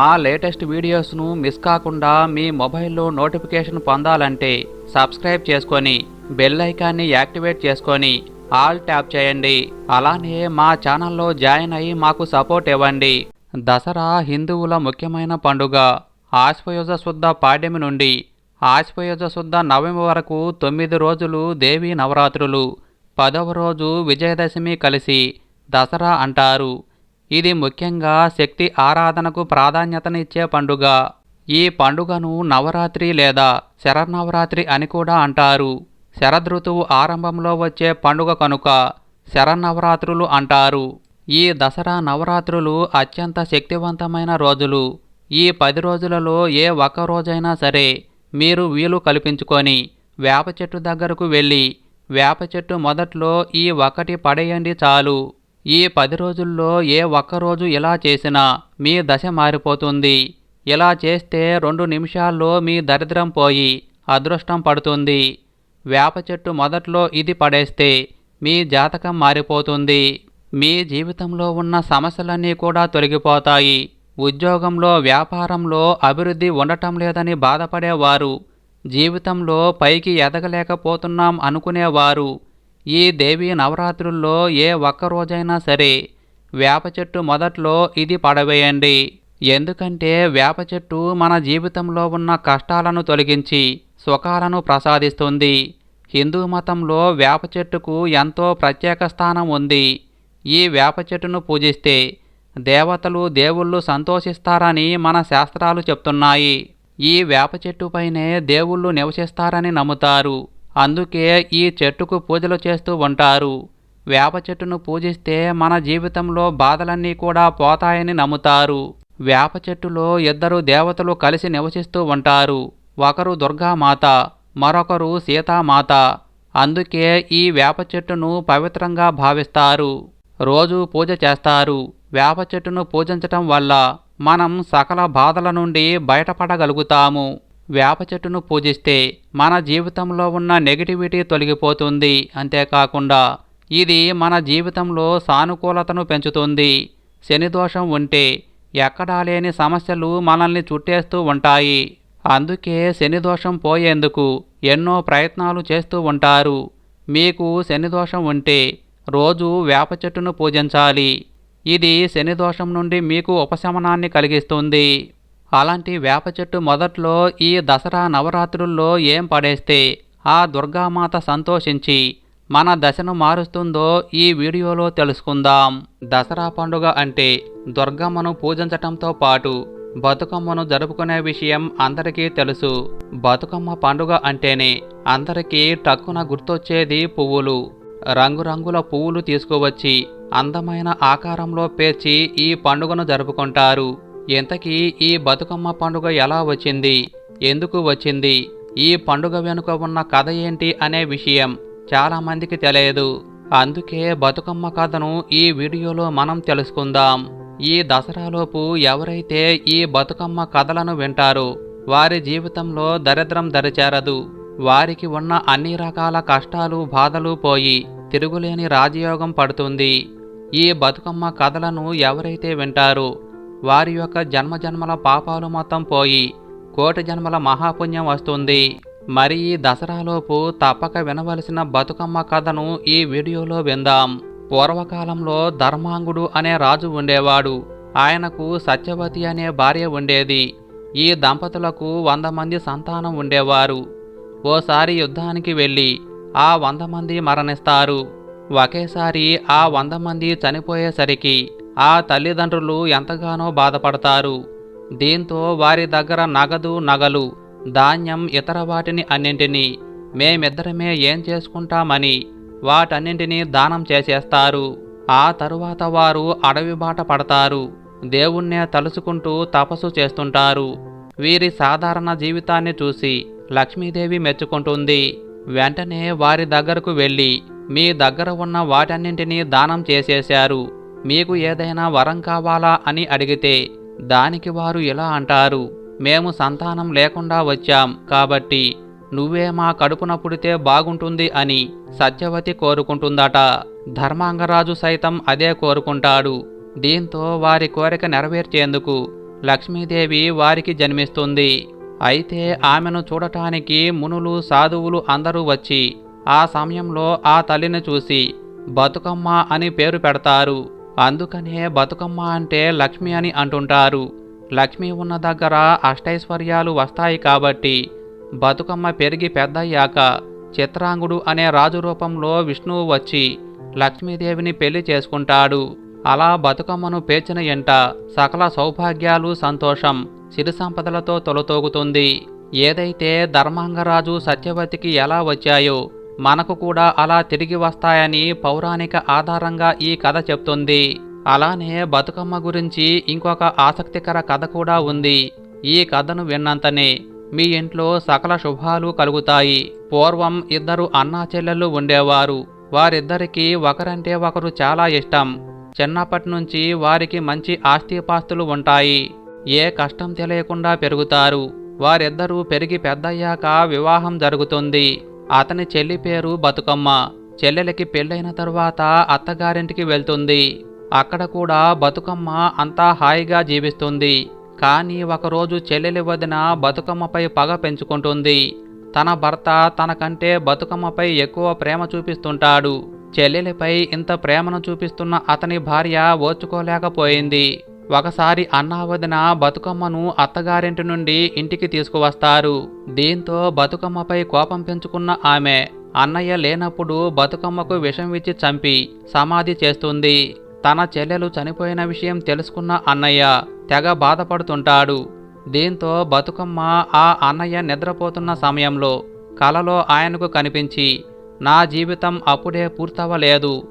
మా latest వీడియోస్ను miss కాకుండా మీ మొబైల్లో నోటిఫికేషన్ పొందాలంటే సబ్స్క్రైబ్ చేసుకొని బెల్ ఐకాన్ని యాక్టివేట్ చేసుకొని ఆల్ ట్యాప్ చేయండి. అలానే మా ఛానల్లో జాయిన్ అయ్యి మాకు సపోర్ట్ ఇవ్వండి. దసరా హిందువుల ముఖ్యమైన పండుగ. ఆశ్వయుజ శుద్ధ పాడ్యమి నుండి ఆశ్వయుజ శుద్ధ నవమి వరకు తొమ్మిది రోజులు దేవీ నవరాత్రులు. పదవ రోజు విజయదశమి కలిసి దసరా అంటారు. ఇది ముఖ్యంగా శక్తి ఆరాధనకు ప్రాధాన్యతనిచ్చే పండుగ. ఈ పండుగను నవరాత్రి లేదా శరన్నవరాత్రి అని కూడా అంటారు. శరదృతువు ఆరంభంలో వచ్చే పండుగ కనుక శరన్నవరాత్రులు అంటారు. ఈ దసరా నవరాత్రులు అత్యంత శక్తివంతమైన రోజులు. ఈ పది రోజులలో ఏ ఒక్క రోజైనా సరే మీరు వీలు కల్పించుకొని వేప చెట్టు దగ్గరకు వెళ్ళి వేప చెట్టు మొదట్లో ఈ ఒకటి పడేయండి చాలు. ఈ పది రోజుల్లో ఏ ఒక్క రోజు ఇలా చేసినా మీ దశ మారిపోతుంది. ఇలా చేస్తే రెండు నిమిషాల్లో మీ దరిద్రం పోయి అదృష్టం పడుతుంది. వేప చెట్టు మొదట్లో ఇది పడేస్తే మీ జాతకం మారిపోతుంది. మీ జీవితంలో ఉన్న సమస్యలన్నీ కూడా తొలగిపోతాయి. ఉద్యోగంలో వ్యాపారంలో అభివృద్ధి ఉండటం లేదని బాధపడేవారు. జీవితంలో పైకి ఎదగలేకపోతున్నాం అనుకునేవారు. ఈ దేవి నవరాత్రుల్లో ఏ ఒక్క రోజైనా సరే వేప చెట్టు మొదట్లో ఇది పడవేయండి. ఎందుకంటే వేప చెట్టు మన జీవితంలో ఉన్న కష్టాలను తొలగించి సుఖాలను ప్రసాదిస్తుంది. హిందూ మతంలో వేప చెట్టుకు ఎంతో ప్రత్యేక స్థానం ఉంది. ఈ వేప చెట్టును పూజిస్తే దేవతలు దేవుళ్ళు సంతోషిస్తారని మన శాస్త్రాలు చెప్తున్నాయి. ఈ వేప చెట్టుపైనే దేవుళ్ళు నివసిస్తారని నమ్ముతారు. అందుకే ఈ చెట్టుకు పూజలు చేస్తూ ఉంటారు. వేప చెట్టును పూజిస్తే మన జీవితంలో బాధలన్నీ కూడా పోతాయని నమ్ముతారు. వేప చెట్టులో ఇద్దరు దేవతలు కలిసి నివసిస్తూ ఉంటారు. ఒకరు దుర్గామాత మరొకరు సీతామాత. అందుకే ఈ వేప చెట్టును పవిత్రంగా భావిస్తారు. రోజు పూజ చేస్తారు. వేప చెట్టును పూజించటం వల్ల మనం సకల బాధల నుండి బయటపడగలుగుతాము. వేప చెట్టును పూజిస్తే మన జీవితంలో ఉన్న నెగిటివిటీ తొలగిపోతుంది. అంతేకాకుండా ఇది మన జీవితంలో సానుకూలతను పెంచుతుంది. శని దోషం ఉంటే ఎక్కడా లేని సమస్యలు మనల్ని చుట్టేస్తూ ఉంటాయి. అందుకే శని దోషం పోయేందుకు ఎన్నో ప్రయత్నాలు చేస్తూ ఉంటారు. మీకు శని దోషం ఉంటే రోజు వేప చెట్టును పూజించాలి. ఇది శని దోషం నుండి మీకు ఉపశమనాన్ని కలిగిస్తుంది. అలాంటి వేప చెట్టు మొదట్లో ఈ దసరా నవరాత్రుల్లో ఏం పడేస్తే ఆ దుర్గామాత సంతోషించి మన దశను మారుస్తుందో ఈ వీడియోలో తెలుసుకుందాం. దసరా పండుగ అంటే దుర్గమ్మను పూజించటంతో పాటు బతుకమ్మను జరుపుకునే విషయం అందరికీ తెలుసు. బతుకమ్మ పండుగ అంటేనే అందరికీ టక్కున గుర్తొచ్చేది పువ్వులు. రంగురంగుల పువ్వులు తీసుకువచ్చి అందమైన ఆకారంలో పేర్చి ఈ పండుగను జరుపుకుంటారు. ఇంతకీ ఈ బతుకమ్మ పండుగ ఎలా వచ్చింది? ఎందుకు వచ్చింది? ఈ పండుగ వెనుక ఉన్న కథ ఏంటి అనే విషయం చాలామందికి తెలియదు. అందుకే బతుకమ్మ కథను ఈ వీడియోలో మనం తెలుసుకుందాం. ఈ దసరాలోపు ఎవరైతే ఈ బతుకమ్మ కథలను వింటారో వారి జీవితంలో దరిద్రం దరిచేరదు. వారికి ఉన్న అన్ని రకాల కష్టాలు బాధలు పోయి తిరుగులేని రాజయోగం పడుతుంది. ఈ బతుకమ్మ కథలను ఎవరైతే వింటారో వారి యొక్క జన్మజన్మల పాపాలు మొత్తం పోయి కోటి జన్మల మహాపుణ్యం వస్తుంది. మరి ఈ దసరాలోపు తప్పక వినవలసిన బతుకమ్మ కథను ఈ వీడియోలో విందాం. పూర్వకాలంలో ధర్మాంగుడు అనే రాజు ఉండేవాడు. ఆయనకు సత్యవతి అనే భార్య ఉండేది. ఈ దంపతులకు వంద మంది సంతానం ఉండేవారు. ఓసారి యుద్ధానికి వెళ్ళి ఆ వంద మంది మరణిస్తారు. ఒకేసారి ఆ వంద మంది చనిపోయేసరికి ఆ తల్లిదండ్రులు ఎంతగానో బాధపడతారు. దీంతో వారి దగ్గర నగదు నగలు ధాన్యం ఇతర వాటిని అన్నింటినీ మేమిద్దరమే ఏం చేసుకుంటామని వాటన్నింటినీ దానం చేసేస్తారు. ఆ తరువాత వారు అడవి బాట పడతారు. దేవుణ్ణే తలుచుకుంటూ తపస్సు చేస్తుంటారు. వీరి సాధారణ జీవితాన్ని చూసి లక్ష్మీదేవి మెచ్చుకుంటుంది. వెంటనే వారి దగ్గరకు వెళ్ళి మీ దగ్గర ఉన్న వాటన్నింటినీ దానం చేసేశారు. మీకు ఏదైనా వరం కావాలా అని అడిగితే దానికి వారు ఇలా అంటారు మేము సంతానం లేకుండా వచ్చాం కాబట్టి నువ్వే మా కడుపున పుడితే బాగుంటుంది అని సత్యవతి కోరుకుంటుందట. ధర్మాంగరాజు సైతం అదే కోరుకుంటాడు. దీంతో వారి కోరిక నెరవేర్చేందుకు లక్ష్మీదేవి వారికి జన్మిస్తుంది. అయితే ఆమెను చూడటానికి మునులు సాధువులు అందరూ వచ్చి ఆ సమయంలో ఆ తల్లిని చూసి బతుకమ్మ అని పేరు పెడతారు. అందుకనే బతుకమ్మ అంటే లక్ష్మి అని అంటుంటారు. లక్ష్మి ఉన్న దగ్గర అష్టైశ్వర్యాలు వస్తాయి కాబట్టి బతుకమ్మ పెరిగి పెద్దయ్యాక చిత్రాంగుడు అనే రాజు రూపంలో విష్ణువు వచ్చి లక్ష్మీదేవిని పెళ్ళి చేసుకుంటాడు. అలా బతుకమ్మను పేర్చిన ఎంట సకల సౌభాగ్యాలు సంతోషం సిరి సంపదలతో తొలతోగుతుంది. ఏదైతే ధర్మాంగరాజు సత్యవతికి ఎలా వచ్చాయో మనకు కూడా అలా తిరిగి వస్తాయని పౌరాణిక ఆధారంగా ఈ కథ చెప్తుంది. అలానే బతుకమ్మ గురించి ఇంకొక ఆసక్తికర కథ కూడా ఉంది. ఈ కథను విన్నంతనే మీ ఇంట్లో సకల శుభాలు కలుగుతాయి. పూర్వం ఇద్దరు అన్నా చెల్లెళ్ళు ఉండేవారు. వారిద్దరికీ ఒకరంటే ఒకరు చాలా ఇష్టం. చిన్నప్పటి నుంచి వారికి మంచి ఆస్తిపాస్తులు ఉంటాయి. ఏ కష్టం తెలియకుండా పెరుగుతారు. వారిద్దరూ పెరిగి పెద్దయ్యాక వివాహం జరుగుతుంది. అతని చెల్లి పేరు బతుకమ్మ. చెల్లెలకి పెళ్ళైన తరువాత అత్తగారింటికి వెళ్తుంది. అక్కడ కూడా బతుకమ్మ అంతా హాయిగా జీవిస్తుంది. కానీ ఒకరోజు చెల్లెలి వదిన బతుకమ్మపై పగ పెంచుకుంటుంది. తన భర్త తనకంటే బతుకమ్మపై ఎక్కువ ప్రేమ చూపిస్తుంటాడు. చెల్లెలిపై ఇంత ప్రేమను చూపిస్తున్న అతని భార్య ఓర్చుకోలేకపోయింది. ఒకసారి అన్నావదిన బతుకమ్మను అత్తగారింటి నుండి ఇంటికి తీసుకువస్తారు. దీంతో బతుకమ్మపై కోపం పెంచుకున్న ఆమె అన్నయ్య లేనప్పుడు బతుకమ్మకు విషం ఇచ్చి చంపి సమాధి చేస్తుంది. తన చెల్లెలు చనిపోయిన విషయం తెలుసుకున్న అన్నయ్య తెగ బాధపడుతుంటాడు. దీంతో బతుకమ్మ ఆ అన్నయ్య నిద్రపోతున్న సమయంలో కలలో ఆయనకు కనిపించి నా జీవితం అప్పుడే పూర్తవలేదు.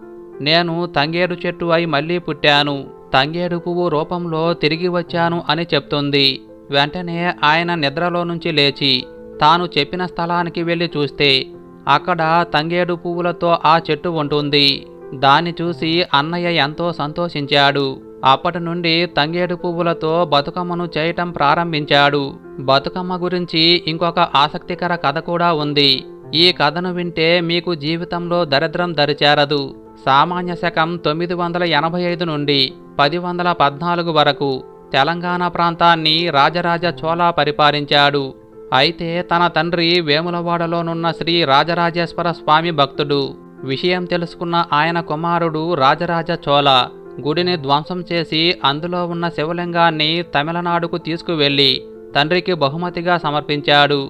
నేను తంగేడు చెట్టు అయి మళ్ళీ పుట్టాను. తంగేడు పువ్వు రూపంలో తిరిగి వచ్చాను అని చెప్తుంది. వెంటనే ఆయన నిద్రలో నుంచి లేచి తాను చెప్పిన స్థలానికి వెళ్ళి చూస్తే అక్కడ తంగేడు పువ్వులతో ఆ చెట్టు ఉంటుంది. దాన్ని చూసి అన్నయ్య ఎంతో సంతోషించాడు. అప్పటి నుండి తంగేడు పువ్వులతో బతుకమ్మను చేయటం ప్రారంభించాడు. బతుకమ్మ గురించి ఇంకొక ఆసక్తికర కథ కూడా ఉంది. ఈ కథను వింటే మీకు జీవితంలో దరిద్రం దరిచేరదు. సామాన్య శకం తొమ్మిది వందల ఎనభై ఐదు నుండి పది వందల పద్నాలుగు వరకు తెలంగాణ ప్రాంతాన్ని రాజరాజ చోళ పరిపాలించాడు. అయితే తన తండ్రి వేములవాడలోనున్న శ్రీ రాజరాజేశ్వర స్వామి భక్తుడు. విషయం తెలుసుకున్న ఆయన కుమారుడు రాజరాజ చోళ గుడిని ధ్వంసం చేసి అందులో ఉన్న శివలింగాన్ని తమిళనాడుకు తీసుకువెళ్ళి తండ్రికి బహుమతిగా సమర్పించాడు.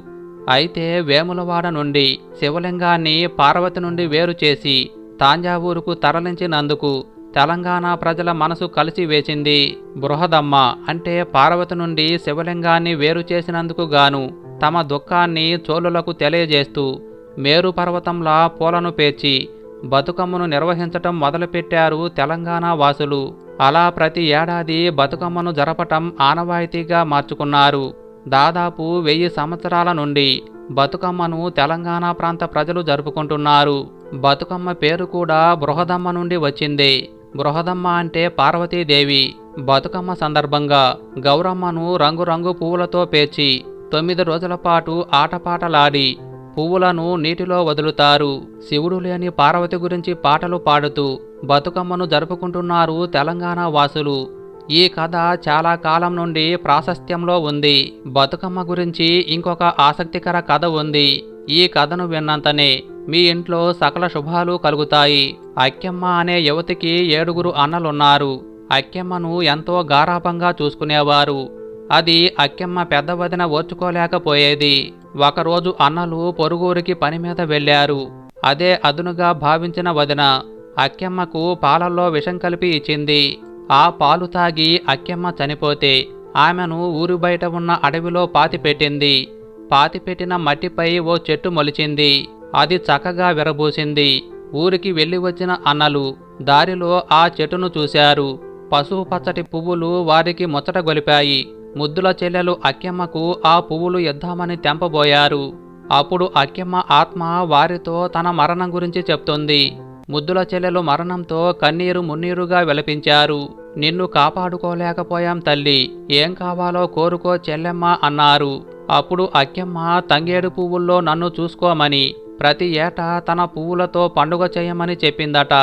అయితే వేములవాడ నుండి శివలింగాన్ని పార్వతి నుండి వేరు చేసి తాంజావూరుకు తరలించినందుకు తెలంగాణ ప్రజల మనసు కలిసి వేసింది బృహదమ్మ అంటే పార్వతి నుండి శివలింగాన్ని వేరు చేసినందుకు గాను తమ దుఃఖాన్ని చోళులకు తెలియజేస్తూ మేరు పర్వతంలా పూలను పేర్చి బతుకమ్మను నిర్వహించటం మొదలుపెట్టారు తెలంగాణ వాసులు. అలా ప్రతి ఏడాది బతుకమ్మను జరపటం ఆనవాయితీగా మార్చుకున్నారు. దాదాపు వెయ్యి సంవత్సరాల నుండి బతుకమ్మను తెలంగాణ ప్రాంత ప్రజలు జరుపుకుంటున్నారు. బతుకమ్మ పేరు కూడా బృహదమ్మ నుండి వచ్చింది. బృహదమ్మ అంటే పార్వతీదేవి. బతుకమ్మ సందర్భంగా గౌరమ్మను రంగురంగు పువ్వులతో పేర్చి తొమ్మిది రోజుల పాటు ఆటపాటలాడి పువ్వులను నీటిలో వదులుతారు. శివుడు లేని పార్వతి గురించి పాటలు పాడుతూ బతుకమ్మను జరుపుకుంటున్నారు తెలంగాణ వాసులు. ఈ కథ చాలా కాలం నుండి ప్రాశస్త్యంలో ఉంది. బతుకమ్మ గురించి ఇంకొక ఆసక్తికర కథ ఉంది. ఈ కథను విన్నంతనే మీ ఇంట్లో సకల శుభాలు కలుగుతాయి. అక్కెమ్మ అనే యువతికి ఏడుగురు అన్నలున్నారు. అక్కెమ్మను ఎంతో గారాభంగా చూసుకునేవారు. అది అక్కెమ్మ పెద్ద వదిన ఓర్చుకోలేకపోయేది. ఒకరోజు అన్నలు పొరుగురికి పని మీద వెళ్ళారు. అదే అదునుగా భావించిన వదిన అక్కెమ్మకు పాలల్లో విషం కలిపి ఇచ్చింది. ఆ పాలు తాగి అక్కెమ్మ చనిపోతే ఆమెను ఊరు బయట ఉన్న అడవిలో పాతిపెట్టింది. పాతిపెట్టిన మట్టిపై ఓ చెట్టు మొలిచింది. అది చక్కగా విరబూసింది. ఊరికి వెళ్ళి వచ్చిన అన్నలు దారిలో ఆ చెట్టును చూశారు. పసుపు పచ్చటి పువ్వులు వారికి ముచ్చట గొలిపాయి. ముద్దుల చెల్లెలు అక్కెమ్మకు ఆ పువ్వులు ఇద్దామని తెంపబోయారు. అప్పుడు అక్కెమ్మ ఆత్మ వారితో తన మరణం గురించి చెప్తుంది. ముద్దుల చెల్లెలు మరణంతో కన్నీరు మున్నీరుగా విలపించారు. నిన్ను కాపాడుకోలేకపోయాం తల్లి. ఏం కావాలో కోరుకో చెల్లెమ్మ అన్నారు. అప్పుడు అక్కెమ్మ తంగేడు పువ్వుల్లో నన్ను చూసుకోమని ప్రతి ఏటా తన పువ్వులతో పండుగ చేయమని చెప్పిందట.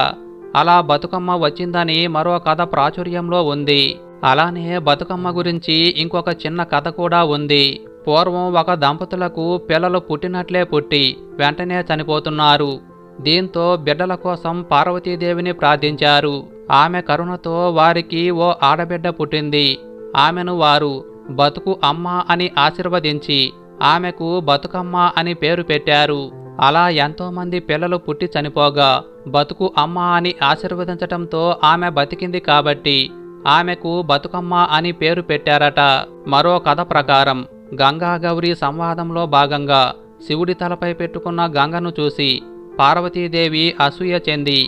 అలా బతుకమ్మ వచ్చిందని మరో కథ ప్రాచుర్యంలో ఉంది. అలానే బతుకమ్మ గురించి ఇంకొక చిన్న కథ కూడా ఉంది. పూర్వం ఒక దంపతులకు పిల్లలు పుట్టినట్లే పుట్టి వెంటనే చనిపోతున్నారు. దీంతో బిడ్డల కోసం పార్వతీదేవిని ప్రార్థించారు. ఆమె కరుణతో వారికి ఓ ఆడబిడ్డ పుట్టింది. ఆమెను వారు బతుకు అమ్మ అని ఆశీర్వదించి ఆమెకు బతుకమ్మ అని పేరు పెట్టారు. అలా ఎంతోమంది పిల్లలు పుట్టి చనిపోగా బతుకు అమ్మ అని ఆశీర్వదించటంతో ఆమె బతికింది కాబట్టి ఆమెకు బతుకమ్మ అని పేరు పెట్టారట. మరో కథ ప్రకారం గంగా గౌరీ సంవాదంలో భాగంగా శివుడి తలపై పెట్టుకున్న గంగను చూసి పార్వతీదేవి అసూయ చెంది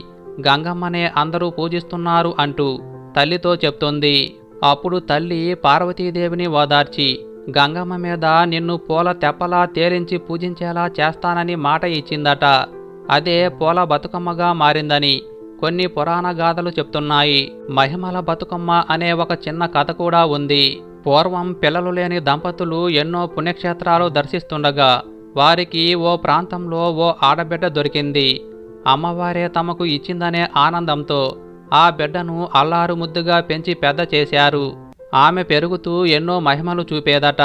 గంగమ్మనే అందరూ పూజిస్తున్నారు అంటూ తల్లితో చెప్తుంది. అప్పుడు తల్లి పార్వతీదేవిని ఓదార్చి గంగమ్మ మీద నిన్ను పూల తెప్పలా తేరించి పూజించేలా చేస్తానని మాట ఇచ్చిందట. అదే పూల బతుకమ్మగా మారిందని కొన్ని పురాణ గాథలు చెప్తున్నాయి. మహిమల బతుకమ్మ అనే ఒక చిన్న కథ కూడా ఉంది. పూర్వం పిల్లలు లేని దంపతులు ఎన్నో పుణ్యక్షేత్రాలు దర్శిస్తుండగా వారికి ఓ ప్రాంతంలో ఓ ఆడబిడ్డ దొరికింది. అమ్మవారే తమకు ఇచ్చిందనే ఆనందంతో ఆ బిడ్డను అల్లారు ముద్దుగా పెంచి పెద్ద చేశారు. ఆమె పెరుగుతూ ఎన్నో మహిమలు చూపేదట.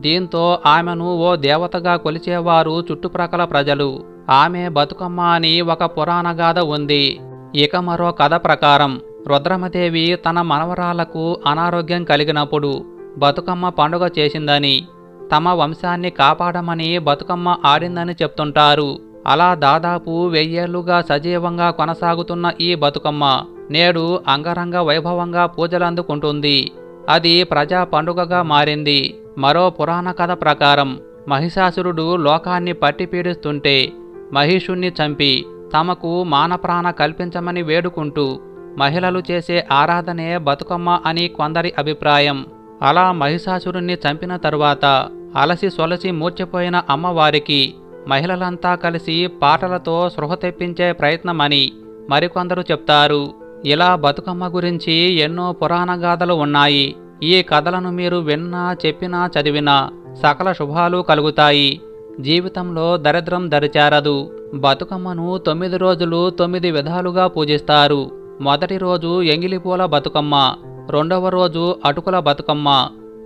దీంతో ఆమెను ఓ దేవతగా కొలిచేవారు చుట్టుప్రక్కల ప్రజలు. ఆమె బతుకమ్మ అని ఒక పురాణగాథ ఉంది. ఇక మరో కథ ప్రకారం రుద్రమదేవి తన మనవరాలకు అనారోగ్యం కలిగినప్పుడు బతుకమ్మ పండుగ చేసిందని తమ వంశాన్ని కాపాడమని బతుకమ్మ ఆడిందని చెప్తుంటారు. అలా దాదాపు వెయ్యేళ్ళుగా సజీవంగా కొనసాగుతున్న ఈ బతుకమ్మ నేడు అంగరంగ వైభవంగా పూజలందుకుంటుంది. అది ప్రజా పండుగగా మారింది. మరో పురాణ కథ ప్రకారం మహిషాసురుడు లోకాన్ని పట్టి పీడిస్తుంటే మహిషుణ్ణి చంపి తమకు మానప్రాణ కల్పించమని వేడుకుంటూ మహిళలు చేసే ఆరాధనే బతుకమ్మ అని కొందరి అభిప్రాయం. అలా మహిషాసురుణ్ణి చంపిన తరువాత అలసి సొలసి మూర్చిపోయిన అమ్మవారికి మహిళలంతా కలిసి పాటలతో స్పృహ తెప్పించే ప్రయత్నమని మరికొందరు చెప్తారు. ఇలా బతుకమ్మ గురించి ఎన్నో పురాణ గాథలు ఉన్నాయి. ఈ కథలను మీరు విన్నా చెప్పినా చదివినా సకల శుభాలు కలుగుతాయి. జీవితంలో దరిద్రం దరిచారదు. బతుకమ్మను తొమ్మిది రోజులు తొమ్మిది విధాలుగా పూజిస్తారు. మొదటి రోజు ఎంగిలిపూల బతుకమ్మ రెండవ రోజు అటుకుల బతుకమ్మ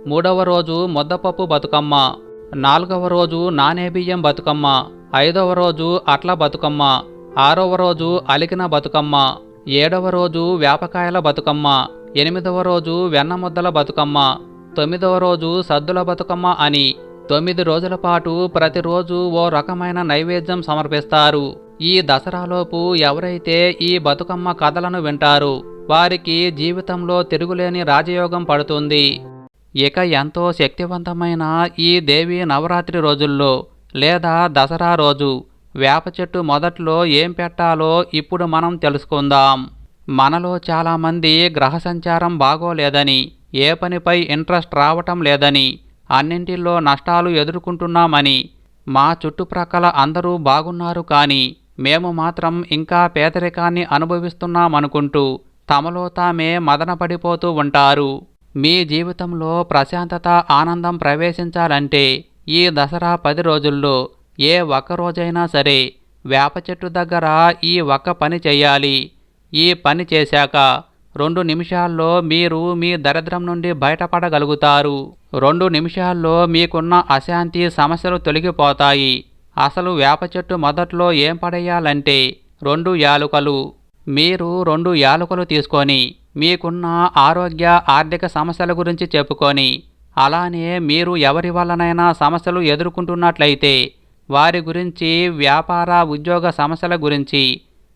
మూడవ రోజు ముద్దపప్పు బతుకమ్మ నాలుగవ రోజు నానేబియ్యం బతుకమ్మ ఐదవ రోజు అట్ల బతుకమ్మ ఆరవ రోజు అలికిన బతుకమ్మ ఏడవ రోజు వేపకాయల బతుకమ్మ ఎనిమిదవ రోజు వెన్నముద్దల బతుకమ్మ తొమ్మిదవ రోజు సద్దుల బతుకమ్మ అని తొమ్మిది రోజుల పాటు ప్రతిరోజు ఓ రకమైన నైవేద్యం సమర్పిస్తారు. ఈ దసరాలోపు ఎవరైతే ఈ బతుకమ్మ కథలను వింటారు వారికి జీవితంలో తిరుగులేని రాజయోగం పడుతుంది. ఇక ఎంతో శక్తివంతమైన ఈ దేవి నవరాత్రి రోజుల్లో లేదా దసరా రోజు వేప చెట్టు మొదట్లో ఏం పెట్టాలో ఇప్పుడు మనం తెలుసుకుందాం. మనలో చాలామంది గ్రహ సంచారం బాగోలేదని ఏ పనిపై ఇంట్రెస్ట్ రావటం లేదని అన్నింటిలో నష్టాలు ఎదుర్కొంటున్నామని మా చుట్టుప్రక్కల అందరూ బాగున్నారు కానీ మేము మాత్రం ఇంకా పేదరికాన్ని అనుభవిస్తున్నామనుకుంటూ తమలో తామే మదనపడిపోతూ ఉంటారు. మీ జీవితంలో ప్రశాంతత ఆనందం ప్రవేశించాలంటే ఈ దసరా పది రోజుల్లో ఏ ఒక్క రోజైనా సరే వేప చెట్టు దగ్గర ఈ ఒక్క పని చేయాలి. ఈ పని చేశాక రెండు నిమిషాల్లో మీరు మీ దరిద్రం నుండి బయటపడగలుగుతారు. రెండు నిమిషాల్లో మీకున్న అశాంతి సమస్యలు తొలగిపోతాయి. అసలు వేప చెట్టు మొదట్లో ఏం పడేయాలంటే రెండు యాలుకలు మీరు రెండు యాలకులు తీసుకొని మీకున్న ఆరోగ్య ఆర్థిక సమస్యల గురించి చెప్పుకొని అలానే మీరు ఎవరి వల్లనైనా సమస్యలు ఎదుర్కొంటున్నట్లయితే వారి గురించి వ్యాపార ఉద్యోగ సమస్యల గురించి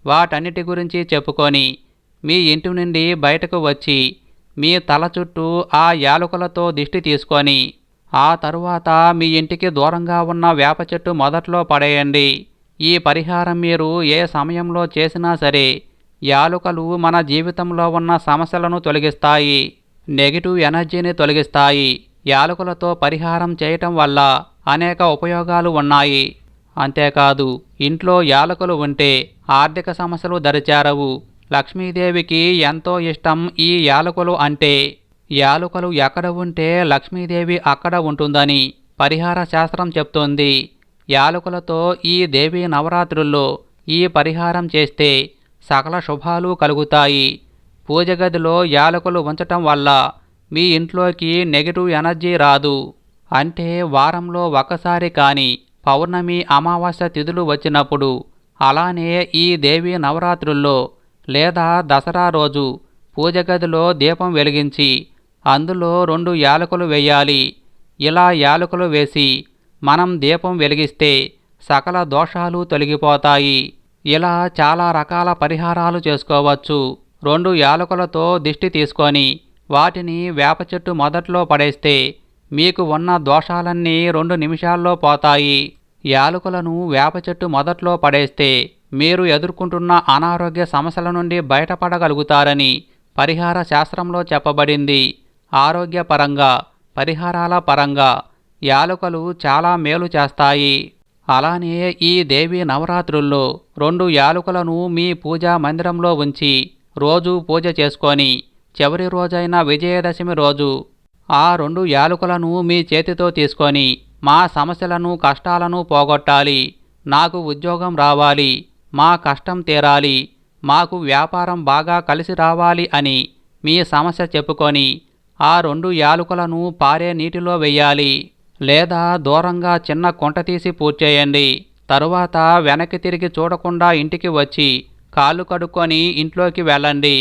వాటన్నిటి గురించి చెప్పుకొని మీ ఇంటి నుండి బయటకు వచ్చి మీ తల చుట్టూ ఆ యాలకులతో దిష్టి తీసుకొని ఆ తరువాత మీ ఇంటికి దూరంగా ఉన్న వేప చెట్టు మొదట్లో పడేయండి. ఈ పరిహారం మీరు ఏ సమయంలో చేసినా సరే యాలుకలు మన జీవితంలో ఉన్న సమస్యలను తొలగిస్తాయి నెగిటివ్ ఎనర్జీని తొలగిస్తాయి. యాలకులతో పరిహారం చేయటం వల్ల అనేక ఉపయోగాలు ఉన్నాయి. అంతేకాదు ఇంట్లో యాలకులు ఉంటే ఆర్థిక సమస్యలు దరిచారవు. లక్ష్మీదేవికి ఎంతో ఇష్టం ఈ యాలకులు అంటే యాలకులు ఎక్కడ ఉంటే లక్ష్మీదేవి అక్కడ ఉంటుందని పరిహార శాస్త్రం చెప్తోంది. యాలకులతో ఈ దేవి నవరాత్రుల్లో ఈ పరిహారం చేస్తే సకల శుభాలు కలుగుతాయి. పూజ గదిలో యాలకులు ఉంచటం వల్ల మీ ఇంట్లోకి నెగిటివ్ ఎనర్జీ రాదు. అంటే వారంలో ఒకసారి కానీ పౌర్ణమి అమావాస్య తిథులు వచ్చినప్పుడు అలానే ఈ దేవి నవరాత్రుల్లో లేదా దసరా రోజు పూజ గదిలో దీపం వెలిగించి అందులో రెండు యాలకులు వేయాలి. ఇలా యాలకులు వేసి మనం దీపం వెలిగిస్తే సకల దోషాలు తొలగిపోతాయి. ఇలా చాలా రకాల పరిహారాలు చేసుకోవచ్చు. రెండు యాలకులతో దిష్టి తీసుకొని వాటిని వేప చెట్టు మొదట్లో పడేస్తే మీకు ఉన్న దోషాలన్నీ రెండు నిమిషాల్లో పోతాయి. యాలకులను వేప చెట్టు మొదట్లో పడేస్తే మీరు ఎదుర్కొంటున్న అనారోగ్య సమస్యల నుండి బయటపడగలుగుతారని పరిహార శాస్త్రంలో చెప్పబడింది. ఆరోగ్యపరంగా పరిహారాల పరంగా యాలకులు చాలా మేలు చేస్తాయి. అలానే ఈ దేవి నవరాత్రుల్లో రెండు యాలకులను మీ పూజా మందిరంలో ఉంచి రోజు పూజ చేసుకొని చివరి రోజైన విజయదశమి రోజు ఆ రెండు యాలకులను మీ చేతితో తీసుకొని మా సమస్యలను కష్టాలను పోగొట్టాలి. నాకు ఉద్యోగం రావాలి. మా కష్టం తీరాలి. మాకు వ్యాపారం బాగా కలిసి రావాలి అని మీ సమస్య చెప్పుకొని ఆ రెండు యాలుకలను పారే నీటిలో వెయ్యాలి లేదా దూరంగా చిన్న కుంట తీసి పూడ్చేయండి. తరువాత వెనక్కి తిరిగి చూడకుండా ఇంటికి వచ్చి కాళ్ళు కడుక్కొని ఇంట్లోకి వెళ్ళండి.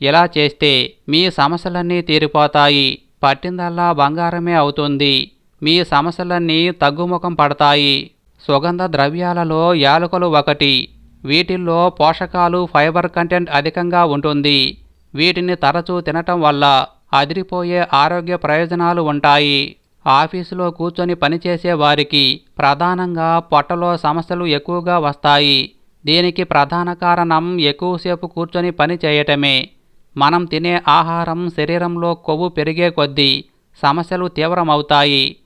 ఇలా చేస్తే మీ సమస్యలన్నీ తీరిపోతాయి. పట్టిందల్లా బంగారమే అవుతుంది. మీ సమస్యలన్నీ తగ్గుముఖం పడతాయి. సుగంధ ద్రవ్యాలలో యాలకులు ఒకటి. వీటిల్లో పోషకాలు ఫైబర్ కంటెంట్ అధికంగా ఉంటుంది. వీటిని తరచూ తినటం వల్ల అదిరిపోయే ఆరోగ్య ప్రయోజనాలు ఉంటాయి. ఆఫీసులో కూర్చొని పనిచేసే వారికి ప్రధానంగా పొట్టలో సమస్యలు ఎక్కువగా వస్తాయి. దీనికి ప్రధాన కారణం ఎక్కువసేపు కూర్చొని పని చేయటమే. మనం తినే ఆహారం శరీరంలో కొవ్వు పెరిగే కొద్దీ సమస్యలు తీవ్రమవుతాయి.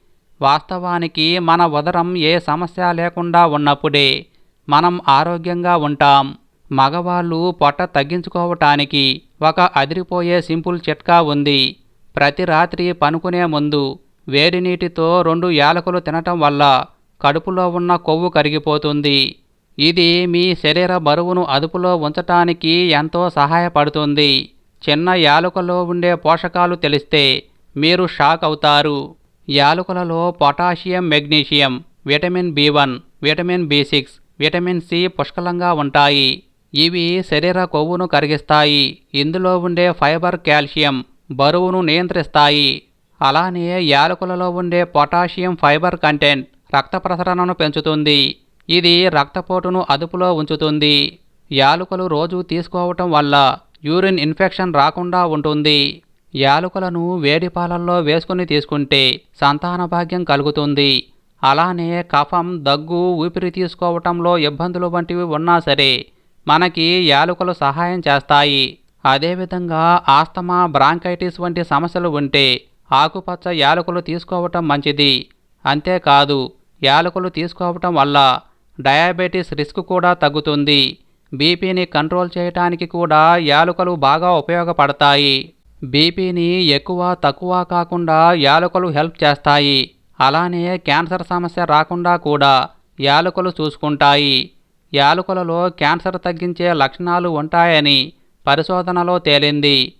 వాస్తవానికి మన ఉదరం ఏ సమస్య లేకుండా ఉన్నప్పుడే మనం ఆరోగ్యంగా ఉంటాం. మగవాళ్ళు పొట్ట తగ్గించుకోవటానికి ఒక అదిరిపోయే సింపుల్ చిట్కా ఉంది. ప్రతి రాత్రి పనుకునే ముందు వేడి నీటితో రెండు యాలకులు తినటం వల్ల కడుపులో ఉన్న కొవ్వు కరిగిపోతుంది. ఇది మీ శరీర బరువును అదుపులో ఉంచటానికి ఎంతో సహాయపడుతుంది. చిన్న యాలకులో ఉండే పోషకాలు తెలిస్తే మీరు షాక్ అవుతారు. యాలకులలో potassium magnesium vitamin B one vitamin B six vitamin C పుష్కలంగా ఉంటాయి. ఇవి శరీర కొవ్వును కరిగిస్తాయి. ఇందులో ఉండే ఫైబర్ కాల్షియం బరువును నియంత్రిస్తాయి. అలానే యాలకులలో ఉండే పొటాషియం ఫైబర్ కంటెంట్ రక్త ప్రసరణను పెంచుతుంది. ఇది రక్తపోటును అదుపులో ఉంచుతుంది. యాలకులు రోజు తీసుకోవటం వల్ల యూరిన్ ఇన్ఫెక్షన్ రాకుండా ఉంటుంది. యాలకులను వేడి పాలల్లో వేసుకుని తీసుకుంటే సంతాన భాగ్యం కలుగుతుంది. అలానే కఫం దగ్గు ఊపిరి తీసుకోవటంలో ఇబ్బందులు వంటివి ఉన్నా సరే మనకి యాలకులు సహాయం చేస్తాయి. అదేవిధంగా ఆస్తమా బ్రాంకైటిస్ వంటి సమస్యలు ఉంటే ఆకుపచ్చ యాలకులు తీసుకోవటం మంచిది. అంతేకాదు యాలకులు తీసుకోవటం వల్ల డయాబెటీస్ రిస్క్ కూడా తగ్గుతుంది. బీపీని కంట్రోల్ చేయటానికి కూడా యాలకులు బాగా ఉపయోగపడతాయి. బీపీని ఎక్కువ తక్కువ కాకుండా యాలకులు హెల్ప్ చేస్తాయి. అలానే క్యాన్సర్ సమస్య రాకుండా కూడా యాలకులు చూసుకుంటాయి. యాలకులలో క్యాన్సర్ తగ్గించే లక్షణాలు ఉంటాయని పరిశోధనలో తేలింది.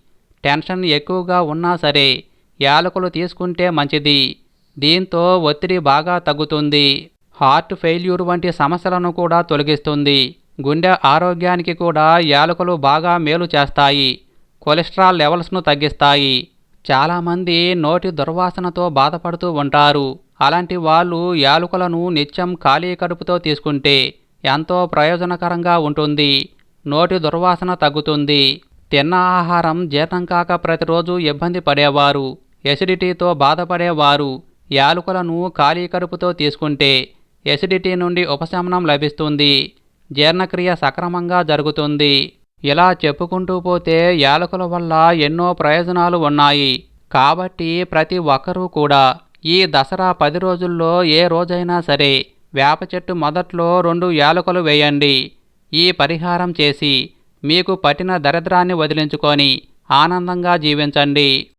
టెన్షన్ ఎక్కువగా ఉన్నా సరే యాలకులు తీసుకుంటే మంచిది. దీంతో ఒత్తిడి బాగా తగ్గుతుంది. హార్ట్ ఫెయిల్యూర్ వంటి సమస్యలను కూడా తొలగిస్తుంది. గుండె ఆరోగ్యానికి కూడా యాలకులు బాగా మేలు చేస్తాయి. కొలెస్ట్రాల్ లెవెల్స్ను తగ్గిస్తాయి. చాలామంది నోటి దుర్వాసనతో బాధపడుతూ ఉంటారు. అలాంటి వాళ్ళు యాలకులను నిత్యం ఖాళీ కడుపుతో తీసుకుంటే ఎంతో ప్రయోజనకరంగా ఉంటుంది. నోటి దుర్వాసన తగ్గుతుంది. తిన్న ఆహారం జీర్ణం కాక ప్రతిరోజు ఇబ్బంది పడేవారు. ఎసిడిటీతో బాధపడేవారు యాలకులను ఖాళీ కడుపుతో తీసుకుంటే ఎసిడిటీ నుండి ఉపశమనం లభిస్తుంది జీర్ణక్రియ సక్రమంగా జరుగుతుంది. ఇలా చెప్పుకుంటూ పోతే యాలకుల వల్ల ఎన్నో ప్రయోజనాలు ఉన్నాయి. కాబట్టి ప్రతి ఒక్కరూ కూడా ఈ దసరా పది రోజుల్లో ఏ రోజైనా సరే వేప చెట్టు మొదట్లో రెండు యాలకులు వేయండి. ఈ పరిహారం చేసి మీకు పట్టిన దరిద్రాన్ని వదిలించుకొని ఆనందంగా జీవించండి.